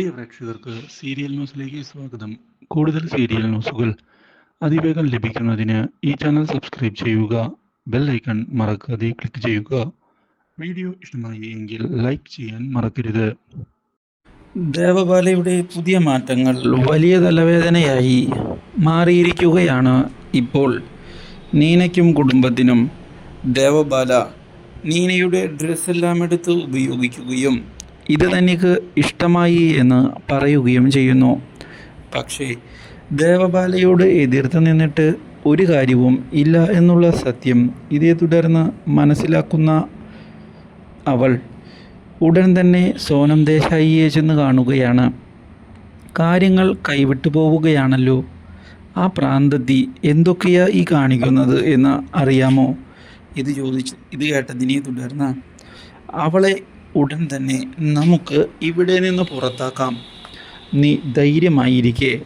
പ്രിയ പ്രേക്ഷകർക്ക് സീരിയൽ ന്യൂസിലേക്ക് സ്വാഗതം. കൂടുതൽ സീരിയൽ ന്യൂസുകൾ അതിവേഗം ലഭിക്കുന്നതിന് ഈ ചാനൽ സബ്സ്ക്രൈബ് ചെയ്യുക ബെൽ ഐക്കൺ മറക്കാതെ ക്ലിക്ക് ചെയ്യുക. വീഡിയോ ഇഷ്ടമായി എങ്കിൽ ലൈക്ക് ചെയ്യാൻ മറക്കരുത്. ദേവബാലയുടെ പുതിയ മാറ്റങ്ങൾ വലിയ തലവേദനയായി മാറിയിരിക്കുകയാണ് ഇപ്പോൾ നീനയ്ക്കും കുടുംബത്തിനും. ദേവബാല നീനയുടെ ഡ്രസ്സെല്ലാം എടുത്ത് ഉപയോഗിക്കുകയും ഇത് തനിക്ക് ഇഷ്ടമായി എന്ന് പറയുകയും ചെയ്യുന്നു. പക്ഷേ ദേവബാലയോട് എതിർത്ത് നിന്നിട്ട് ഒരു കാര്യവും ഇല്ല എന്നുള്ള സത്യം ഇതേ തുടർന്ന് മനസ്സിലാക്കുന്ന അവൾ ഉടൻ തന്നെ സോനം ദേശായിയെ ചെന്ന് കാണുകയാണ്. കാര്യങ്ങൾ കൈവിട്ടു പോവുകയാണല്ലോ. ആ പ്രാന്തത്തി എന്തൊക്കെയാ ഈ കാണിക്കുന്നത് എന്ന് അറിയാമോ? ഇത് ചോദിച്ച് ഇത് കേട്ടതിനെ തുടർന്ന് അവളെ ഉടൻ തന്നെ നമുക്ക് ഇവിടെ നിന്ന് പുറത്താക്കാം. നീ ധൈര്യമായിരിക്കെ.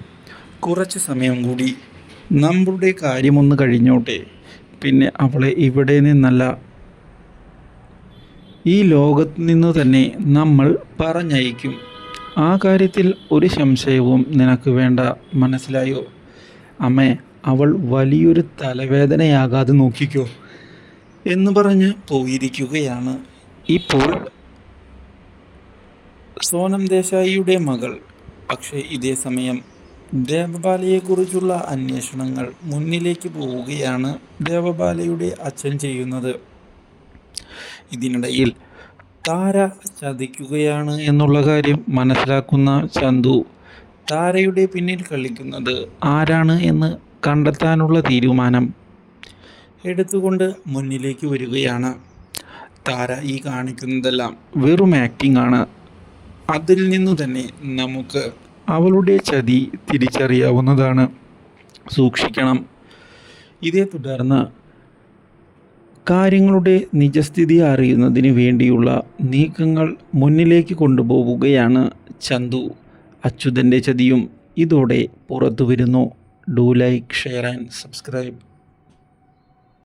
കുറച്ച് സമയം കൂടി. നമ്മളുടെ കാര്യമൊന്ന് കഴിഞ്ഞോട്ടെ. പിന്നെ അവളെ ഇവിടെ നിന്നല്ല. ഈ ലോകത്ത് നിന്ന് തന്നെ നമ്മൾ പറഞ്ഞയക്കും. ആ കാര്യത്തിൽ ഒരു സംശയവും നിനക്ക് വേണ്ട. മനസ്സിലായോ? അമ്മേ അവൾ വലിയൊരു തലവേദനയാകാതെ നോക്കിക്കോ. എന്ന് പറഞ്ഞ് പോയിരിക്കുകയാണ്. ഇപ്പോൾ സോനം ദേശായിയുടെ മകൾ. പക്ഷേ ഇതേ സമയം ദേവബാലയെക്കുറിച്ചുള്ള അന്വേഷണങ്ങൾ മുന്നിലേക്ക് പോവുകയാണ് ദേവബാലയുടെ അച്ഛൻ ചെയ്യുന്നത്. ഇതിനിടയിൽ താര ചതിക്കുകയാണ് എന്നുള്ള കാര്യം മനസ്സിലാക്കുന്ന ചന്തു താരയുടെ പിന്നിൽ കളിക്കുന്നത് ആരാണ് എന്ന് കണ്ടെത്താനുള്ള തീരുമാനം എടുത്തുകൊണ്ട് മുന്നിലേക്ക് വരികയാണ്. താര ഈ കാണിക്കുന്നതെല്ലാം വെറും ആക്ടിംഗ് ആണ്. അതിൽ നിന്നു തന്നെ നമുക്ക് അവളുടെ ചതി തിരിച്ചറിയാവുന്നതാണ്. സൂക്ഷിക്കണം. ഇതേ തുടർന്ന് കാര്യങ്ങളുടെ നിജസ്ഥിതി അറിയുന്നതിന് വേണ്ടിയുള്ള നീക്കങ്ങൾ മുന്നിലേക്ക് കൊണ്ടുപോവുകയാണ് ചന്തു. അച്യുതന്റെ ചതിയും ഇതോടെ പുറത്തു വരുന്നു do like share and subscribe.